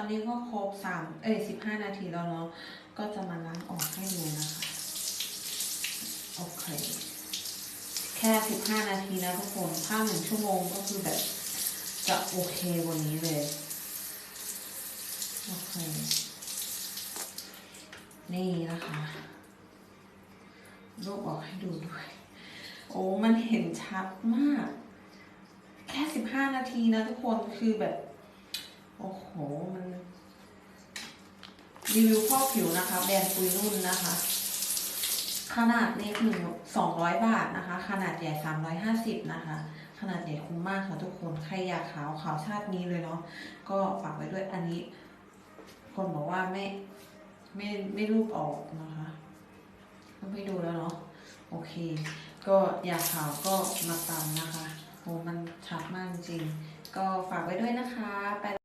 อนนี้ก็ครบสามเอ้ยสิบห้านาทีแล้วเนาะก็จะมาล้างออกให้ดูนะคะ โอเค แค่สิบห้านาทีนะทุกคนถ้าหนึ่งชั่วโมงก็คือแบบ จะโอเคกวันนี้เลย โอเค นี่นะคะรูปออกให้ดูด้วย โอ้มันเห็นชัดมาก แค่สิบห้านาทีนะทุกคนคือแบบ โอ้โห รีวิวพอกผิวนะคะ แบรนด์ปุยนุ่นนะคะ ขนาดเล็กหนึ่งสองร้อยบาทนะคะ ขนาดใหญ่สามร้อยห้าสิบนะคะ ขนาดใหญ่คุ้มมากค่ะทุกคนใครอยากขาวขาวชาตินี้เลยเนาะก็ฝากไว้ด้วยอันนี้ คนบอกว่าไม่ไม่ไม่รูปออกนะคะก็ไม่ดูแล้วเนาะโอเค ก็อยากขาวก็มาตามนะคะโอ้มันชัดมากจริงก็ฝากไว้ด้วยนะคะไป